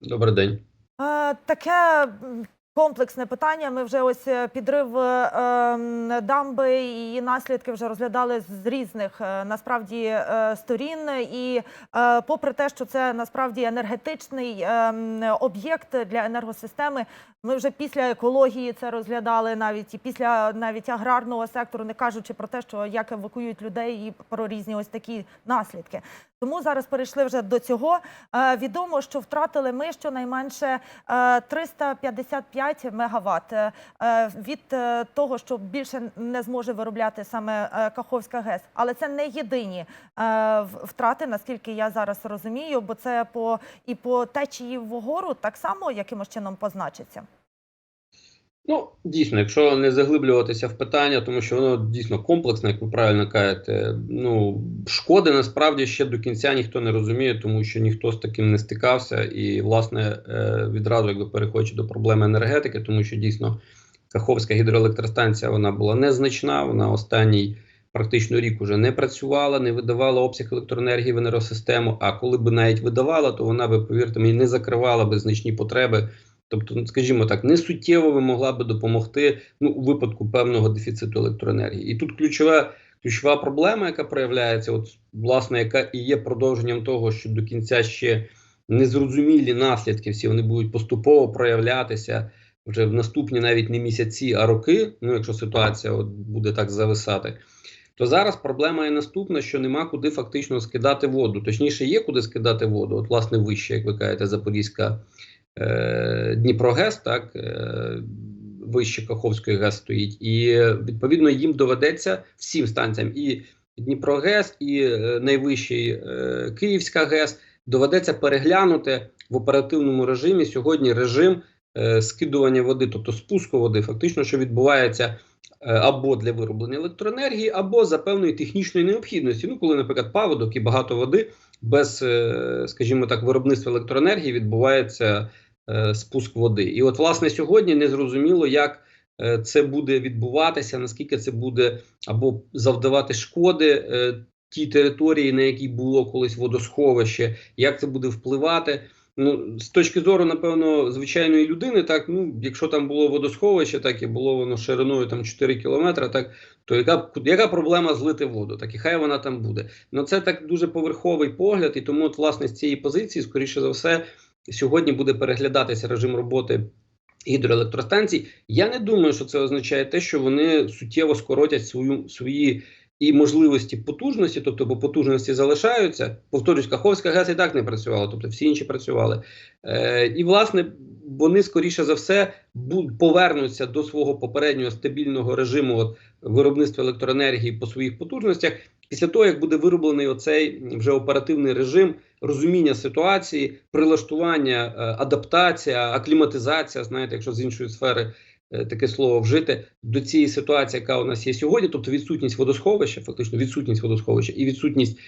Добрий день. Таке комплексне питання. Ми вже ось е, підрив е, ем, дамби і наслідки вже розглядали з різних е, насправді сторін. І попри те, що це насправді енергетичний ем, об'єкт для енергосистеми, ми вже після екології це розглядали навіть і після навіть аграрного сектору, не кажучи про те, що як евакуюють людей і про різні ось такі наслідки. Тому зараз перейшли вже до цього. Е, Відомо, що втратили ми щонайменше е, 355 мегаватт е, від е, того, що більше не зможе виробляти саме е, Каховська ГЕС. Але це не єдині е, втрати, наскільки я зараз розумію, бо це по і по течії вгору так само якимось чином позначиться. Ну, дійсно, якщо не заглиблюватися в питання, тому що воно дійсно комплексне, як ви правильно кажете. Ну, шкоди насправді ще до кінця ніхто не розуміє, тому що ніхто з таким не стикався. І, власне, е, відразу якби переходячи до проблеми енергетики, тому що дійсно Каховська гідроелектростанція вона була незначна, вона останній практично рік уже не працювала, не видавала обсяг електроенергії в енергосистему. А коли б навіть видавала, то вона би, повірте мені, не закривала би значні потреби. Тобто, ну, скажімо так, не суттєво би могла би допомогти ну, у випадку певного дефіциту електроенергії. І тут ключова, ключова проблема, яка проявляється, от власне, яка і є продовженням того, що до кінця ще незрозумілі наслідки, всі вони будуть поступово проявлятися вже в наступні навіть не місяці, а роки. Ну, якщо ситуація от буде так зависати. То зараз проблема є наступна, що нема куди фактично скидати воду. Точніше, є куди скидати воду. От, власне, вище, як ви кажете, Запорізька Дніпрогес, так е, вище Каховської ГЕС стоїть, і е, відповідно їм доведеться всім станціям і Дніпрогес, і е, найвищий е, Київська ГЕС доведеться переглянути в оперативному режимі сьогодні режим е, скидування води, тобто спуску води, фактично, що відбувається. е, Або для вироблення електроенергії, або за певної технічної необхідності. Ну, коли, наприклад, паводок і багато води без, е, скажімо так, виробництва електроенергії відбувається е, спуск води. І от, власне, сьогодні не зрозуміло, як е, це буде відбуватися, наскільки це буде або завдавати шкоди е, тій території, на якій було колись водосховище, як це буде впливати. Ну, з точки зору, напевно, звичайної людини, так ну, якщо там було водосховище, так і було воно шириною там 4 кілометри, так то яка яка проблема злити воду? Так і хай вона там буде. Ну це так дуже поверховий погляд, і тому, от, власне, з цієї позиції, скоріше за все, сьогодні буде переглядатися режим роботи гідроелектростанцій. Я не думаю, що це означає те, що вони суттєво скоротять свою свої. І можливості потужності, тобто бо потужності залишаються. Повторюсь, Каховська ГЕС і так не працювала, тобто всі інші працювали. Е, І, власне, вони скоріше за все повернуться до свого попереднього стабільного режиму от, виробництва електроенергії по своїх потужностях після того, як буде вироблений оцей вже оперативний режим розуміння ситуації, прилаштування, е, адаптація, акліматизація, знаєте, якщо з іншої сфери таке слово вжити до цієї ситуації, яка у нас є сьогодні, тобто відсутність водосховища, фактично відсутність водосховища і відсутність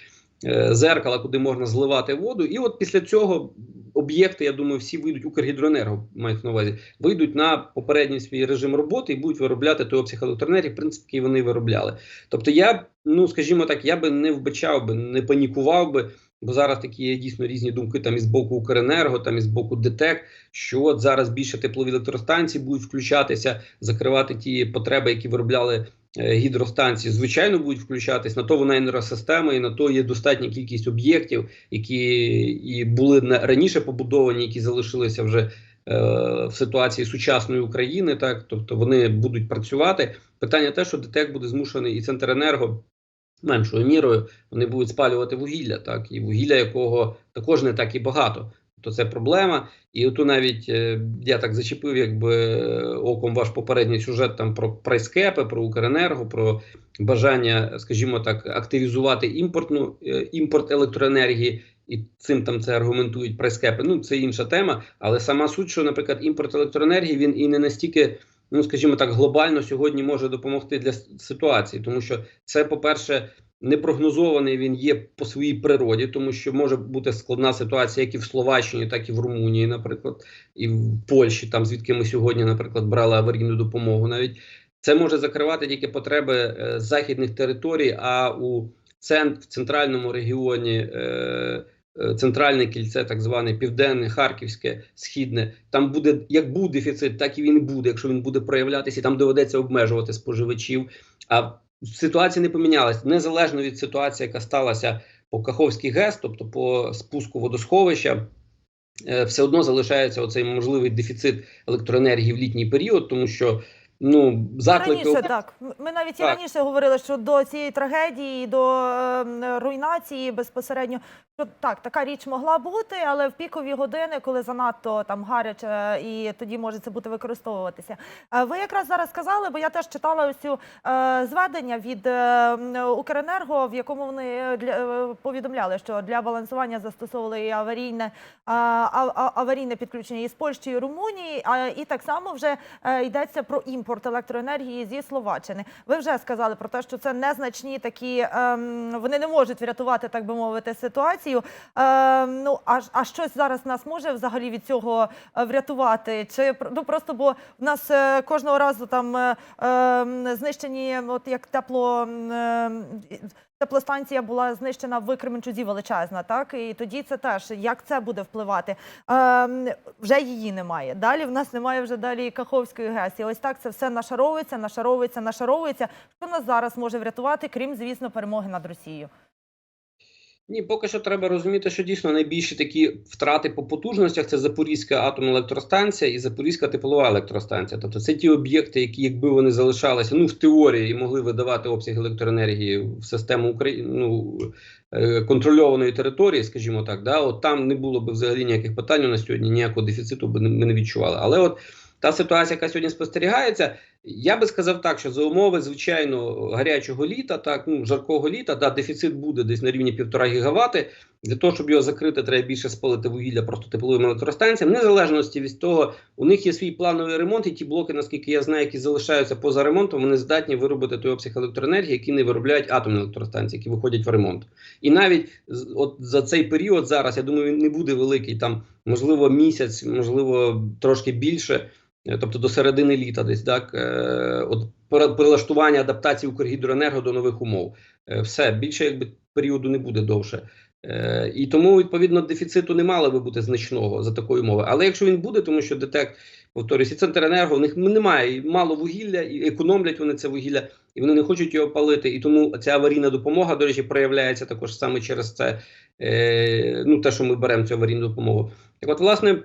е, зеркала, куди можна зливати воду. І от після цього об'єкти, я думаю, всі вийдуть Укргідроенерго, мають на увазі, вийдуть на попередній свій режим роботи і будуть виробляти той обсяг електроенергії, в принципі, який вони виробляли. Тобто, я, ну скажімо так, я би не вбачав би, не панікував би. Бо зараз такі є дійсно різні думки там із боку Укренерго, там із боку ДТЕК, що от зараз більше теплові електростанції будуть включатися, закривати ті потреби, які виробляли е, гідростанції. Звичайно, будуть включатись на то вона енергосистема, і на то є достатня кількість об'єктів, які і були на раніше побудовані, які залишилися вже е, в ситуації сучасної України. Так, тобто вони будуть працювати. Питання те, що ДТЕК буде змушений і Центренерго меншою мірою вони будуть спалювати вугілля, так і вугілля, якого також не так і багато. То це проблема, і оту навіть е, я так зачепив, якби е, оком ваш попередній сюжет там про прайскепи, про Укренерго, про бажання, скажімо так, активізувати імпортну е, імпорт електроенергії, і цим там це аргументують прайскепи. Ну це інша тема. Але сама суть, що, наприклад, імпорт електроенергії він і не настільки, ну скажімо так, глобально сьогодні може допомогти для ситуації, тому що це, по-перше, непрогнозований він є по своїй природі, тому що може бути складна ситуація як і в Словаччині, так і в Румунії, наприклад, і в Польщі, там звідки ми сьогодні, наприклад, брали аварійну допомогу. Навіть це може закривати тільки потреби е, західних територій, а у цент, в центральному регіоні. Е, центральне кільце, так зване південне, харківське, східне. Там буде як був дефіцит, так і він буде, якщо він буде проявлятися, і там доведеться обмежувати споживачів. А ситуація не помінялась незалежно від ситуації, яка сталася по Каховській ГЕС, тобто по спуску водосховища. е, Все одно залишається оцей можливий дефіцит електроенергії в літній період, тому що ну заклики Раніше так. Ми навіть і раніше говорили, що до цієї трагедії, до ем, руйнації безпосередньо, що так, така річ могла бути, але в пікові години, коли занадто там гаряче, і тоді може це бути використовуватися. Е, Ви якраз зараз сказали, бо я теж читала ось цю е, зведення від е, Укренерго, в якому вони е, для, е, повідомляли, що для балансування застосовували і аварійне, а- аварійне підключення із Польщі і Румунії, а, і так само вже е, йдеться про імпорт електроенергії зі Словаччини. Ви вже сказали про те, що це незначні такі, ем, вони не можуть врятувати, так би мовити, ситуацію. Ем, ну а, а щось зараз нас може взагалі від цього е, врятувати? Чи ну просто бо в нас е, кожного разу там е, ем, знищені, от як тепло. ем, Теплостанція була знищена в Кременчузі величезна, так і тоді це теж як це буде впливати. Ем, вже її немає. Далі в нас немає вже далі Каховської ГЕС. І ось так це все нашаровується, нашаровується, нашаровується. Що нас зараз може врятувати, крім звісно, перемоги над Росією? Ні, поки що треба розуміти, що дійсно найбільші такі втрати по потужностях це Запорізька атомна електростанція і Запорізька теплова електростанція. Тобто це ті об'єкти, які, якби вони залишалися ну в теорії і могли видавати обсяг електроенергії в систему України ну, е, контрольованої території, скажімо так, да, от там не було б взагалі ніяких питань на сьогодні, ніякого дефіциту ми не відчували. Але от та ситуація, яка сьогодні спостерігається, я би сказав так, що за умови звичайно гарячого літа, так ну жаркого літа, да, дефіцит буде десь на рівні півтора гігавати. Для того, щоб його закрити, треба більше спалити вугілля просто тепловим електростанціям. Незалежності від того, у них є свій плановий ремонт, і ті блоки, наскільки я знаю, які залишаються поза ремонтом, вони здатні виробити той обсяг електроенергії, який не виробляють атомні електростанції, які виходять в ремонт. І навіть от за цей період зараз, я думаю, він не буде великий, там можливо місяць, можливо, трошки більше. Е, Тобто до середини літа, десь так, е, от прилаштування адаптації Укргідроенерго до нових умов. Е, все більше якби періоду не буде довше. І тому відповідно дефіциту не мало би бути значного за такої умови. Але якщо він буде, тому що ДТЕК, повторюсь, і Центренерго, в них немає і мало вугілля, і економлять вони це вугілля, і вони не хочуть його палити. І тому ця аварійна допомога, до речі, проявляється також саме через це. Ну, те, що ми беремо цю аварійну допомогу. Так, от, власне.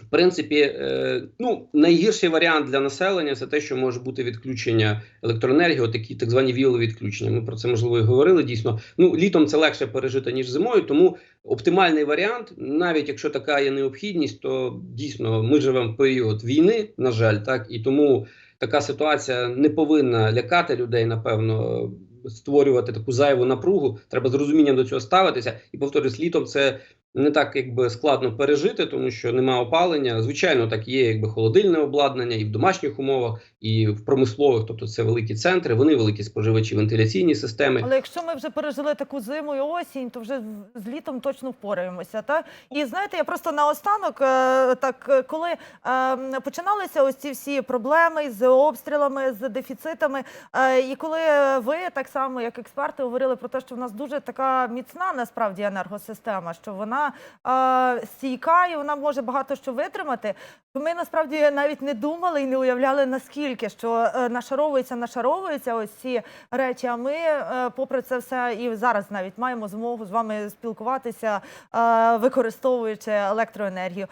В принципі, е, ну найгірший варіант для населення це те, що може бути відключення електроенергії, такі так звані віолові відключення. Ми про це можливо і говорили. Дійсно, ну літом це легше пережити ніж зимою. Тому оптимальний варіант, навіть якщо така є необхідність, то дійсно ми живемо в період війни, на жаль, так і тому така ситуація не повинна лякати людей. Напевно, створювати таку зайву напругу. Треба з розумінням до цього ставитися. І повторюсь, літом це не так якби складно пережити, тому що немає опалення. Звичайно, так є якби холодильне обладнання і в домашніх умовах, і в промислових, тобто це великі центри, вони великі споживачі вентиляційні системи. Але якщо ми вже пережили таку зиму і осінь, то вже з- літом точно впораємося. Так? І знаєте, я просто наостанок, е, так коли е, починалися ось ці всі проблеми з обстрілами, з дефіцитами, е, і коли ви так само, як експерти, говорили про те, що в нас дуже така міцна насправді енергосистема, що вона е, стійка і вона може багато що витримати. Ми насправді навіть не думали і не уявляли наскільки, що е, нашаровується, нашаровується ось ці речі. А ми, е, попри це все, і зараз навіть маємо змогу з вами спілкуватися, е, використовуючи електроенергію.